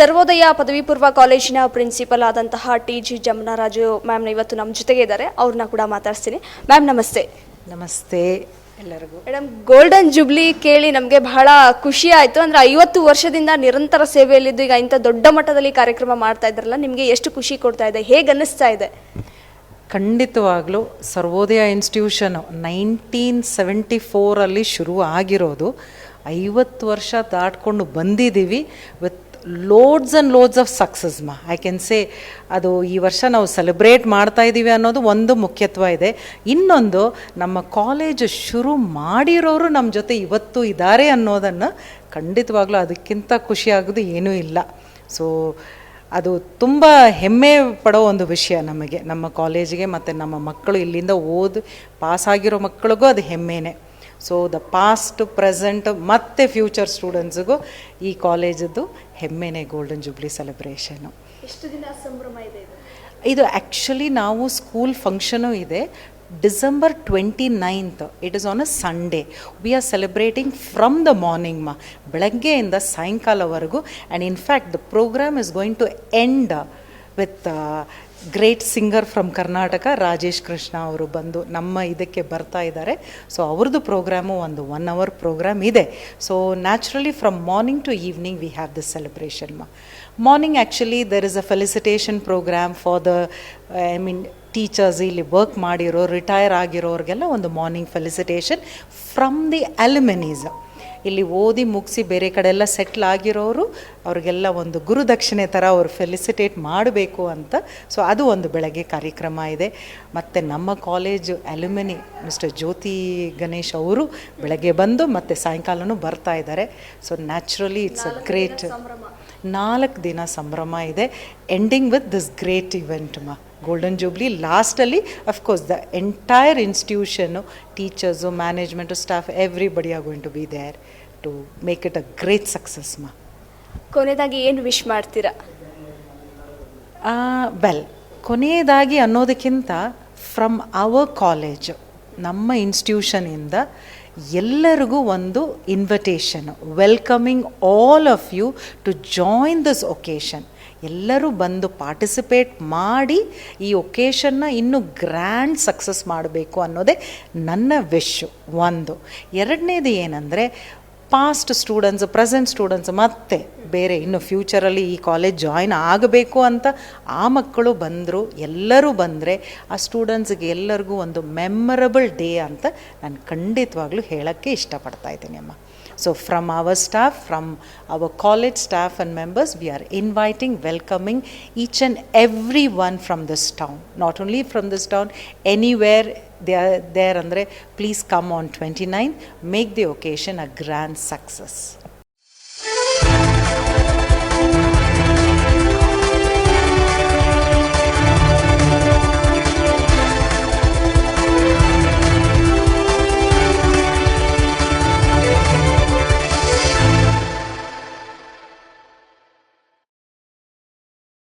ಸರ್ವೋದಯ ಪದವಿ ಪೂರ್ವ ಕಾಲೇಜಿನ ಪ್ರಿನ್ಸಿಪಲ್ ಆದಂತಹ ಟಿ ಜಿ ಜಮುನಾರಾಜು ಮ್ಯಾಮ್ ಇವತ್ತು ನಮ್ಮ ಜೊತೆಗೆ ಇದ್ದಾರೆ ಅವ್ರನ್ನ ಕೂಡ ಮಾತಾಡ್ತೀನಿ ಮ್ಯಾಮ್ ನಮಸ್ತೆ. ನಮಸ್ತೆ ಎಲ್ಲರಿಗೂ. ಮೇಡಮ್ ಗೋಲ್ಡನ್ ಜುಬ್ಲಿ ಕೇಳಿ ನಮಗೆ ಬಹಳ ಖುಷಿ ಆಯಿತು. ಅಂದರೆ ಐವತ್ತು ವರ್ಷದಿಂದ ನಿರಂತರ ಸೇವೆಯಲ್ಲಿದ್ದು ಈಗ ಇಂಥ ದೊಡ್ಡ ಮಟ್ಟದಲ್ಲಿ ಕಾರ್ಯಕ್ರಮ ಮಾಡ್ತಾ ಇದ್ರಲ್ಲ ನಿಮಗೆ ಎಷ್ಟು ಖುಷಿ ಕೊಡ್ತಾ ಇದೆ? ಹೇಗೆ ಅನ್ನಿಸ್ತಾ ಇದೆ? ಖಂಡಿತವಾಗ್ಲೂ ಸರ್ವೋದಯ ಇನ್ಸ್ಟಿಟ್ಯೂಷನ್ ನೈನ್ಟೀನ್ ಸೆವೆಂಟಿ ಫೋರಲ್ಲಿ ಶುರು ಆಗಿರೋದು ಐವತ್ತು ವರ್ಷ ದಾಟ್ಕೊಂಡು ಬಂದಿದ್ದೀವಿ. With loads and loads of success ಮಾ ಐ ಕ್ಯಾನ್ ಸೇ ಅದು ಈ ವರ್ಷ ನಾವು ಸೆಲೆಬ್ರೇಟ್ ಮಾಡ್ತಾ ಇದ್ದೀವಿ ಅನ್ನೋದು ಒಂದು ಮುಖ್ಯತ್ವ ಇದೆ. ಇನ್ನೊಂದು, ನಮ್ಮ ಕಾಲೇಜು ಶುರು ಮಾಡಿರೋರು ನಮ್ಮ ಜೊತೆ ಇವತ್ತು ಇದ್ದಾರೆ ಅನ್ನೋದನ್ನು ಖಂಡಿತವಾಗ್ಲೂ ಅದಕ್ಕಿಂತ ಖುಷಿಯಾಗೋದು ಏನೂ ಇಲ್ಲ. ಸೊ ಅದು ತುಂಬ ಹೆಮ್ಮೆ ಪಡೋ ಒಂದು ವಿಷಯ ನಮಗೆ, ನಮ್ಮ ಕಾಲೇಜಿಗೆ ಮತ್ತು ನಮ್ಮ ಮಕ್ಕಳು ಇಲ್ಲಿಂದ ಓದಿ ಪಾಸಾಗಿರೋ ಮಕ್ಕಳಿಗೂ ಅದು ಹೆಮ್ಮೆನೇ. ಸೊ ದ ಪಾಸ್ಟ್ ಪ್ರೆಸೆಂಟ್ ಮತ್ತು ಫ್ಯೂಚರ್ ಸ್ಟೂಡೆಂಟ್ಸಿಗೂ ಈ ಕಾಲೇಜದ್ದು ಹೆಮ್ಮೆನೇ ಗೋಲ್ಡನ್ ಜೂಬ್ಲಿ ಸೆಲೆಬ್ರೇಷನು ಎಷ್ಟು ದಿನ ಸಂಭ್ರಮ ಇದೆ ಇದು? ಆ್ಯಕ್ಚುಲಿ ನಾವು ಸ್ಕೂಲ್ ಫಂಕ್ಷನು ಇದೆ. December twenty ninth it is on a Sunday we are celebrating from the morning ಮಾ ಬೆಳಗ್ಗೆಯಿಂದ ಸಾಯಂಕಾಲವರೆಗೂ. And in fact the programme is going to end with great singer from Karnataka Rajesh Krishna ಅವರು ಬಂದು ನಮ್ಮ ಇದಕ್ಕೆ ಬರ್ತಾ ಇದ್ದಾರೆ. So ಅವ್ರದ್ದು programme ಒಂದು ಒನ್ ಅವರ್ ಪ್ರೋಗ್ರಾಮ್ ಇದೆ. So naturally from morning to evening we have this celebration ಮಾ morning actually there is a felicitation programme for the I mean teachers ಇಲ್ಲಿ ವರ್ಕ್ ಮಾಡಿರೋ ರಿಟೈರ್ ಆಗಿರೋರಿಗೆಲ್ಲ ಒಂದು morning felicitation from the alumni ಇಲ್ಲಿ ಓದಿ ಮುಗಿಸಿ ಬೇರೆ ಕಡೆ ಎಲ್ಲ ಸೆಟ್ಲ್ ಆಗಿರೋರು ಅವ್ರಿಗೆಲ್ಲ ಒಂದು ಗುರುದಕ್ಷಿಣೆ ಥರ ಅವರು ಫೆಲಿಸಿಟೇಟ್ ಮಾಡಬೇಕು ಅಂತ. ಸೊ ಅದು ಒಂದು ಬೆಳಗ್ಗೆ ಕಾರ್ಯಕ್ರಮ ಇದೆ. ಮತ್ತು ನಮ್ಮ college alumni mister Jyothi Ganesh ಅವರು ಬೆಳಗ್ಗೆ ಬಂದು ಮತ್ತು ಸಾಯಂಕಾಲನೂ ಬರ್ತಾ ಇದ್ದಾರೆ. So naturally it's a great ನಾಲ್ಕು ದಿನ ಸಂಭ್ರಮ ಇದೆ. Ending with this great event ಮಾ. ಗೋಲ್ಡನ್ ಜೂಬ್ಲಿ ಲಾಸ್ಟಲ್ಲಿ of course the entire institution teachers management staff everybody are going to be there to make it a great success ಮಾ ಕೊನೆಯದಾಗಿ ಏನು wish ಮಾಡ್ತೀರಾ? ವೆಲ್ ಕೊನೆಯದಾಗಿ ಅನ್ನೋದಕ್ಕಿಂತ ಫ್ರಮ್ ಅವರ್ ಕಾಲೇಜ್ ನಮ್ಮ ಇನ್ಸ್ಟಿಟ್ಯೂಷನಿಂದ ಎಲ್ಲರಿಗೂ ಒಂದು invitation welcoming all of you to join this occasion ಎಲ್ಲರೂ ಬಂದು ಪಾರ್ಟಿಸಿಪೇಟ್ ಮಾಡಿ ಈ ಒಕೇಶನ್ನ ಇನ್ನೂ ಗ್ರ್ಯಾಂಡ್ ಸಕ್ಸಸ್ ಮಾಡಬೇಕು ಅನ್ನೋದೇ ನನ್ನ ವಿಶ್ ಒಂದು. ಎರಡನೇದು ಏನಂದರೆ ಪಾಸ್ಟ್ ಸ್ಟೂಡೆಂಟ್ಸ್ ಪ್ರೆಸೆಂಟ್ ಸ್ಟೂಡೆಂಟ್ಸ್ ಮತ್ತೆ ಬೇರೆ ಇನ್ನು ಫ್ಯೂಚರಲ್ಲಿ ಈ ಕಾಲೇಜ್ ಜಾಯ್ನ್ ಆಗಬೇಕು ಅಂತ ಆ ಮಕ್ಕಳು ಬಂದರು, ಎಲ್ಲರೂ ಬಂದರೆ ಆ ಸ್ಟೂಡೆಂಟ್ಸ್ಗೆ ಎಲ್ಲರಿಗೂ ಒಂದು ಮೆಮೊರಬಲ್ ಡೇ ಅಂತ ನಾನು ಖಂಡಿತವಾಗ್ಲೂ ಹೇಳೋಕ್ಕೆ ಇಷ್ಟಪಡ್ತಾ ಇದ್ದೀನಿ ಅಮ್ಮ. So, from our staff, from our college staff and members, we are inviting, welcoming each and everyone from this town. Not only from this town, anywhere they are there, Andre, please come on 29th, make the occasion a grand success.